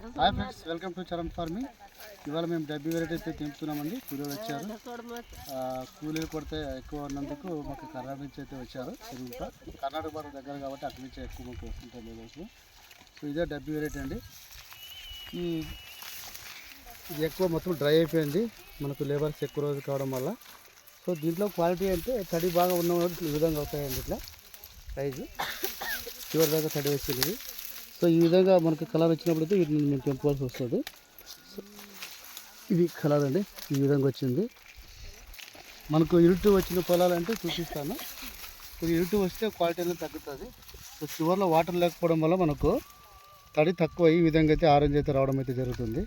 Hi friends welcome to Charan farming. ఇవాళ మేము డబ్బీ variety అయితే తెంపుతున్నామండి. కూలీలు వచ్చారు. కూలీలు కొడితే ఎక్కువ ఉన్నందుకు మాకు కర్ణాటక నుంచి అయితే వచ్చారు. తిరుగుతా కర్ణాటక బార్డర్ దగ్గర కాబట్టి అక్కడి నుంచి ఎక్కువ మాకు వస్తుంటుంది లేబర్స్ సో ఇదే డబ్బీ వెరైటీ అండి. ఈ ఇది ఎక్కువ మొత్తం డ్రై అయిపోయింది. మనకు లేబర్స్ ఎక్కువ రోజు కావడం వల్ల. సో దీంట్లో క్వాలిటీ అంటే తడి బాగా ఉన్న ఈ విధంగా అవుతాయండి ఇట్లా. సైజు చివరి దాకా తడి వచ్చింది సో ఈ విధంగా మనకు కలర్ వచ్చినప్పుడు అయితే వీటిని మేము తెంపుకోవాల్సి వస్తుంది. సో ఇది కలర్ అండి. ఈ విధంగా వచ్చింది. మనకు ఇరుటు వచ్చిన పొలాలంటే చూపిస్తాను. ఇది ఇరుటు వస్తే క్వాలిటీ అనేది తగ్గుతుంది. సో చివరిలో వాటర్ లేకపోవడం వల్ల మనకు తడి తక్కువ ఈ విధంగా అయితే ఆరెంజ్ అయితే రావడం అయితే జరుగుతుంది.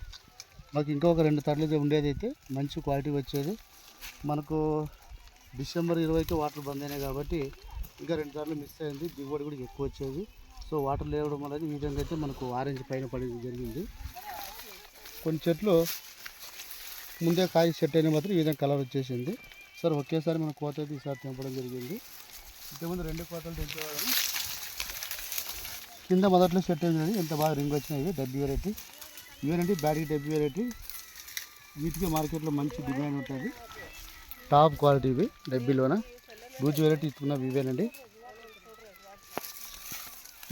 మాకు ఇంకొక రెండు తడలు అయితే ఉండేది అయితే మంచి క్వాలిటీ వచ్చేది. మనకు డిసెంబర్ ఇరవైకి వాటర్ బంద్ అయినాయి కాబట్టి ఇంకా రెండు సార్లు మిస్ అయింది. దిగుబడి కూడా ఎక్కువ వచ్చేది. సో వాటర్ లేవడం వల్ల ఈ విధంగా అయితే మనకు ఆరెంజ్ పైన పడేది జరిగింది. కొన్ని చెట్లు ముందే కాయ సెట్ అయిన మాత్రం ఈ విధంగా కలర్ వచ్చేసింది. సార్ ఒకేసారి మనం కోత అయితే ఈసారి తెంపడం జరిగింది. ఇంతకుముందు రెండు కోతలు తెంపేవాళ్ళం. కింద మొదట్లో సెట్ అయింది ఎంత బాగా రింగ్ వచ్చినాయి డబ్బీ వెరైటీ ఇవేనండి బ్యాటరీ డబ్బీ వెరైటీ వీటికి మార్కెట్లో మంచి డిమాండ్ ఉంటుంది. టాప్ క్వాలిటీ ఇవి డబ్బీలోన బూజు వెరైటీ ఇస్తున్నవి ఇవేనండి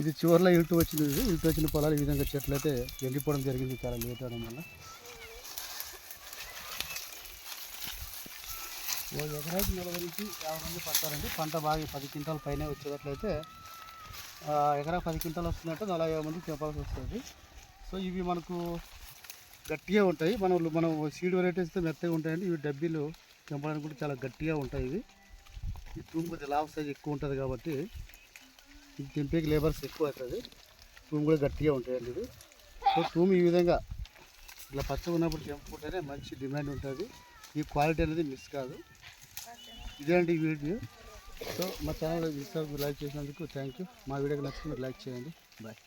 ఇది చివరిలో ఇటు వచ్చింది. ఇటు వచ్చిన పొలాలు ఈ విధంగా చెట్లు అయితే ఎండిపోవడం జరిగింది చాలా లేట్ అవడం వల్ల. ఓ ఎకరాకి నలభై నుంచి యాభై మంది పడతారండి. పంట బాగా పది క్వింటాల పైన వచ్చేటట్లయితే ఎకరా పది క్వింటాలు వస్తున్నట్టు నలభై యాభై మంది చెప్పాల్సి వస్తుంది. సో ఇవి మనకు గట్టిగా ఉంటాయి. మనం మనం సీడ్ వెరైటీస్ అయితే మెత్తగా ఉంటాయండి. ఇవి డబ్బీలు తెంపడానికి కూడా చాలా గట్టిగా ఉంటాయి ఇవి. ఈ తూము కొద్దిగా లావ్ సైజ్ ఎక్కువ ఉంటుంది కాబట్టి ఇది లేబర్స్ ఎక్కువ అవుతుంది. తూము కూడా గట్టిగా ఉంటాయండి ఇది సో తూము ఈ విధంగా ఇట్లా పచ్చగా ఉన్నప్పుడు తెంపుకుంటేనే మంచి డిమాండ్ ఉంటుంది. ఈ క్వాలిటీ అనేది మిస్ కాదు. ఇదేంటి ఈ వీడియో. సో మా ఛానల్ ఇన్స్టా లైక్ చేసినందుకు థ్యాంక్ యూ మా వీడియోకి నచ్చితే లైక్ చేయండి. బాయ్